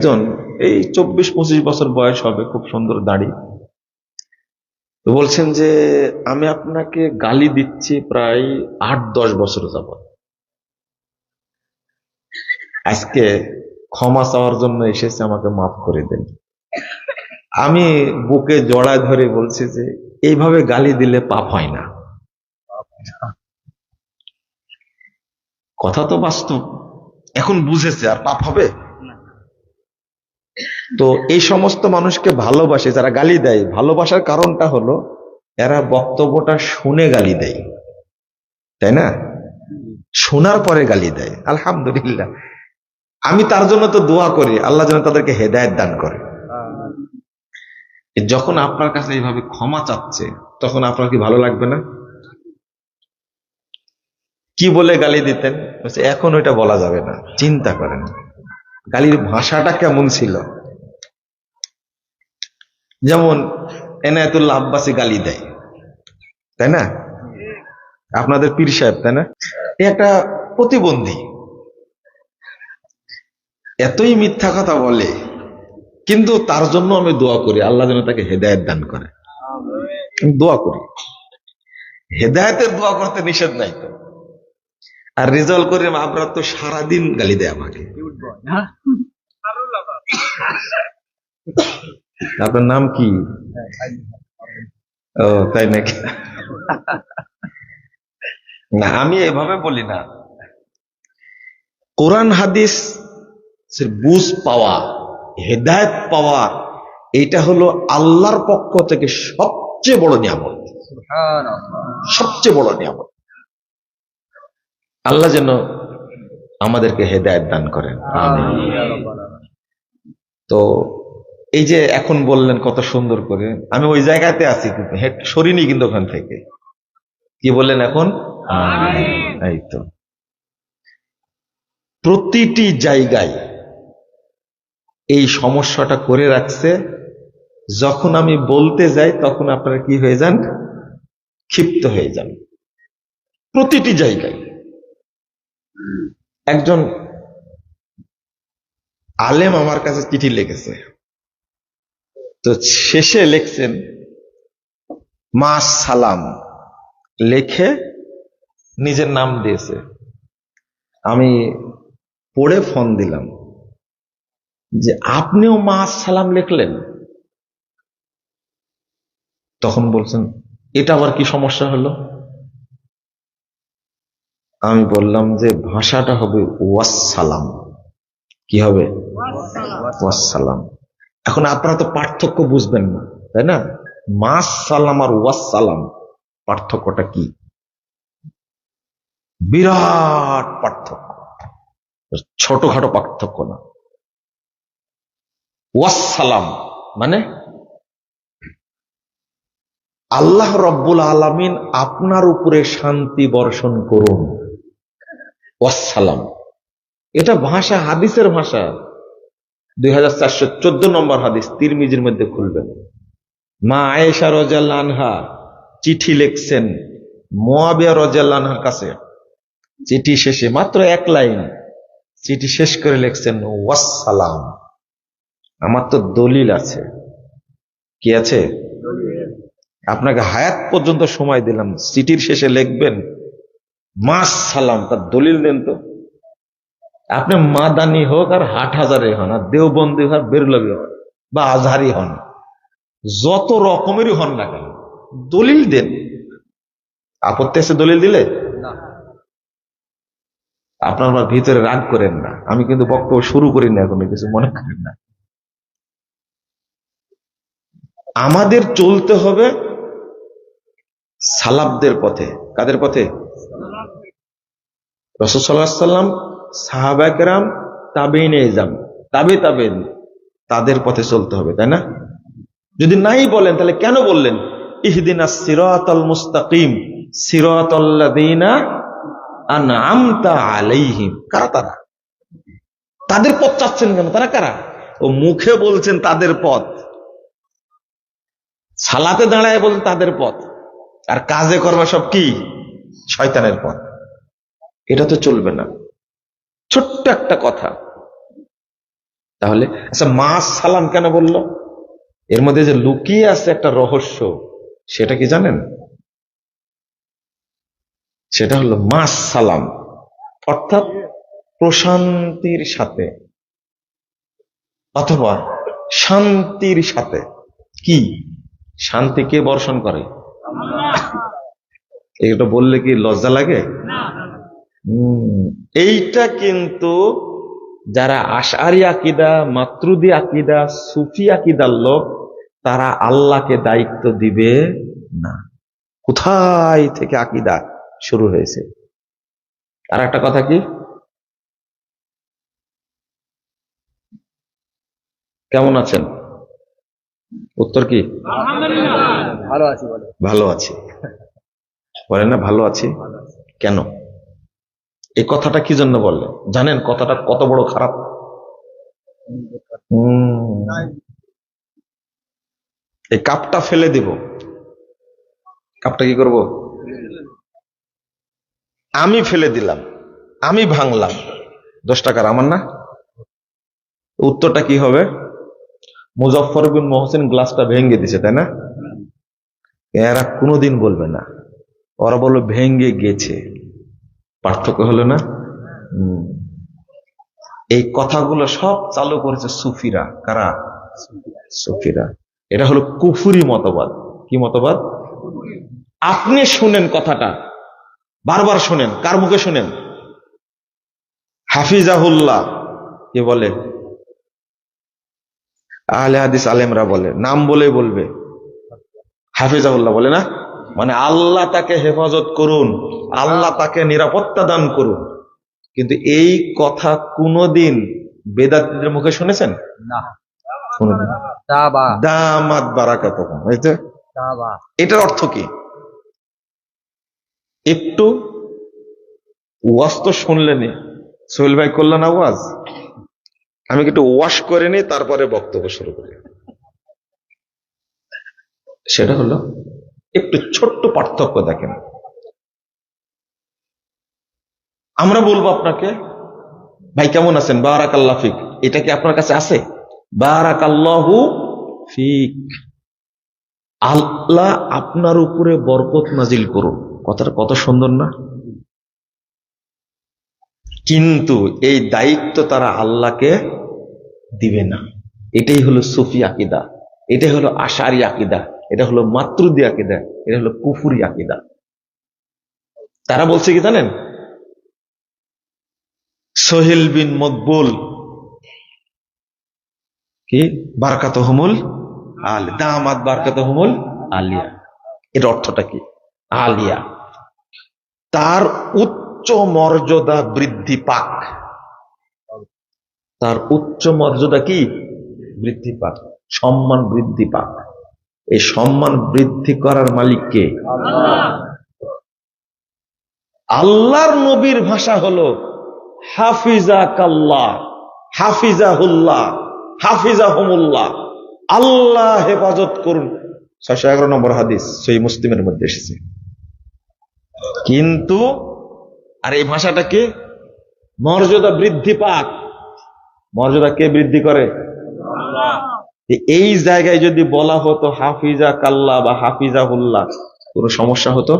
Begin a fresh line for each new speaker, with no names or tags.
একজন এই চব্বিশ পঁচিশ বছর বয়স হবে, খুব সুন্দর দাড়ি। তো বলছেন যে, আমি আপনাকে গালি দিচ্ছি প্রায় আট দশ বছর যাবৎ। আজকে ক্ষমা চাওয়ার জন্য এসেছে, আমাকে মাফ করে দেন। আমি বুকে জড়ায় ধরে বলছি যে, এইভাবে গালি দিলে পাপ হয় না। কথা তো বাস্তব। এখন বুঝেছে আর পাপ হবে? তো এই সমস্ত মানুষকে ভালোবাসে যারা গালি দেয়। ভালোবাসার কারণটা হলো এরা বক্তব্যটা শুনে গালি দেয়। তাই না? শোনার পরে গালি দেয়। আলহামদুলিল্লাহ। আমি তার জন্য তো দোয়া করি আল্লাহ যেন তাদেরকে হেদায়ত দান করে। যখন আপনার কাছে এইভাবে ক্ষমা চাচ্ছে তখন আপনার কি ভালো লাগবে না? কি বলে গালি দিতেন? বলছে, এখন ওইটা বলা যাবে না চিন্তা করেন। গালির ভাষাটা কেমন ছিল? যেমন এনায়তুল্লাহ আব্বাসী গালি দেয়। তাই না? আপনাদের পীর সাহেব, তাই না? এ একটা প্রতিবন্ধী। এতই মিথ্যা কথা বলে, কিন্তু তার জন্য আমি দোয়া করি, আল্লাহ যেন তাকে হেদায়ত দান করে। দোয়া করি। হেদায়তের দোয়া করতে নিষেধ নাই তো। আর রেজাল্ট করে আপনার তো সারাদিন গালি দেয় আমাকে। আপনার নাম কি? ও তাই নাকি? না আমি এভাবে বলি না। কোরআন হাদিস বুঝ পাওয়া হেদায়ত পাওয়া এটা হলো আল্লাহর পক্ষ থেকে সবচেয়ে বড় নিয়ামত। সবচেয়ে বড় নিয়ামত। আল্লাহ যেন আমাদেরকে হেদায়ত দান করেন। তো এই যে এখন বললেন কত সুন্দর করে আমি ওই জায়গাতে আছি কিন্তু সরিনি কিন্তু ওখান থেকে। কি বললেন এখন? এই তো। প্রতিটি জায়গায় এই সমস্যাটা করে রাখছে যখন আমি বলতে যাই তখন আপনারা কি হয়ে যান? ক্ষিপ্ত হয়ে যান। প্রতিটি জায়গায় একজন আলেম আমার কাছে চিঠি লিখেছে তো শেষে লিখছেন, মা সালাম, লেখে নিজের নাম দিয়েছে। আমি পড়ে ফোন দিলাম যে, আপনিও মা সালাম লিখলেন? তখন বলছেন, এটা আবার কি সমস্যা হলো? আমি বললাম যে, ভাষাটা হবে ওয়াসালাম কি হবে? ওয়াসালাম এখন আপনারা তো পার্থক্য বুঝবেন না, তাই না? মাস সালাম আর ওয়াসালাম পার্থক্যটা কি? বিরাট পার্থক্য, ছোটখাটো পার্থক্য না। ওয়াসালাম মানে আল্লাহ রব্বুল আলামিন আপনার উপরে শান্তি বর্ষণ করুন। ওয়াসালাম এটা ভাষা, হাদিসের ভাষা। দুই হাজার চারশো চোদ্দ নম্বর হাদিস তিরমিজির মধ্যে খুলবেন। মা আয়েশা রজাল্লা আনহা চিঠি লিখছেন মোয়াবিয়া রজাল্লা আনহার কাছে। চিঠি শেষে মাত্র এক লাইন চিঠি শেষ করে লিখছেন ওয়াসালাম আমার তো দলিল আছে। কি আছে? আপনাকে হায়াত পর্যন্ত সময় দিলাম। চিঠির শেষে লিখবেন মাস সালাম তার দলিল দেন তো। আপনি মাদানি হোক আর হাট হাজারে হন আর দেওবন্দি হোক বেরলবি হন বা আজহারি হন যত রকমেরই হন না কেন দলিল দেন। আপত্তি আছে দলিল দিলে? আপনার আমার ভিতরে রাগ করেন না। আমি কিন্তু বক্তব্য শুরু করি না এখন কিছু মনে করেন না। আমাদের চলতে হবে সালাবদের পথে। কাদের পথে? রসদ সাল্লাম তাবে তাদের পথে চলতে হবে, তাই না? যদি নাই বলেন, তাহলে কেন বললেন? ইহদিনা সিরাতাল মুস্তাকিম, সিরাতাল্লাযীনা আনআমতা আলাইহিম। কারা তারা? তাদের পথ চাচ্ছেন কেন? তারা কারা? ও মুখে বলছেন তাদের পথ। সালাতে দাঁড়ায় বলছেন তাদের পথ। আর কাজে করবা সব কি? শয়তানের পথ। এটা তো চলবে না। ছোট্ট একটা কথা। তাহলে আচ্ছা মা সালাম কেন বলল? এর মধ্যে যে লুকিয়ে আছে একটা রহস্য, সেটা কি জানেন? সেটা হলো মা সালাম। অর্থাৎ প্রশান্তির সাথে, অথবা শান্তির সাথে। কি? শান্তি কে বর্ষণ করে? এটা বললে কি লজ্জা লাগে? এইটা কিন্তু যারা আশারি আকিদা মাতৃদি আকিদা সুফি আকিদার লোক তারা আল্লাহকে দায়িত্ব দিবে না। কোথায় থেকে আকিদা শুরু হয়েছে? আর একটা কথা কি? কেমন আছেন? উত্তর কি?
ভালো আছি
ভালো আছি। বলেন না ভালো আছি? কেন? এই কথাটা কি জন্য বললে? জানেন কথাটা কত বড় খারাপ? এই কাপটা ফেলে দিব। কাপটা কি করব? আমি ফেলে দিলাম। আমি ভাঙলাম। দশ টাকার আমার না? উত্তরটা কি হবে? মুজফর বিন মহসিন গ্লাসটা ভেঙে দিছে তাই না? এরা কোনোদিন বলবে না। ওরা বলল ভেঙ্গে গেছে। পার্থক্য হলো না। এই কথাগুলো সব চালু করেছে সুফিরা। কারা? সুফিরা। এটা হলো কুফুরি মতবাদ। কি মতবাদ? আপনি শুনেন কথাটা। বারবার শুনেন, কার মুখে শুনেন? হাফিজাহুল্লাহ, কে বলে? আহলে হাদিস আলেমরা বলে। নাম বলে বলবে। হাফিজাহুল্লাহ বলে না? মানে আল্লাহ তাকে হেফাজত করুন আল্লাহ তাকে নিরাপত্তা দান করুন। কিন্তু এই কথা কোনোদিন বেদাতীদের মুখে শুনেছেন?
না।
কোনোদিন। দামাত বারাকাত এটার অর্থ কি? একটু ওয়াজ তো শুনলেনি সোহেল ভাই করলেন আওয়াজ আমি একটু ওয়াশ করে নিই তারপরে বক্তব্য শুরু করি। সেটা হলো একটু ছোট্ট পার্থক্য দেখেন। আমরা বলব আপনাকে, ভাই, কেমন আছেন? বারাক আল্লাহ ফিক। এটা কি আপনার কাছে আছে? বারাক আল্লাহু ফিক। আল্লাহ আপনার উপরে বরকত নাজিল করুন। কথাটা কত সুন্দর না? কিন্তু এই দায়িত্ব তারা আল্লাহকে দিবে না। এটাই হলো সুফি আকিদা। এটাই হলো আশারি আকিদা। এটা হলো মাতৃদি আকিদা, এটা হলো কুফুরি আকিদা। তারা বলছে কি জানেন? সোহেল বিন মকবুল। কি? বারকাত হুমুল আল দামাত বারকাত হুমুল আলিয়া। এর অর্থটা কি? আলিয়া। তার উচ্চ মর্যাদা বৃদ্ধি পাক। তার উচ্চ মর্যাদা কি? বৃদ্ধি পাক। সম্মান বৃদ্ধি পাক। এই সম্মান বৃদ্ধি করার মালিককে? আল্লাহর নবীর ভাষা হলো হাফিজা কাল্লাহ হাফিজাহুল্লাহ, হাফিজাহুমুল্লাহ। আল্লাহ হেফাজত করুন। ছয়শো এগারো নম্বর হাদিস সেই মুসলিমের মধ্যে এসেছে। কিন্তু, আর এই ভাষাটাকে মর্যাদা বৃদ্ধি পাক। মর্যাদা কে বৃদ্ধি করে? এই জায়গায় যদি বলা হতো হাফিজা কাল্লা বা হাফিজা হুল্লা কোনো সমস্যা হতো?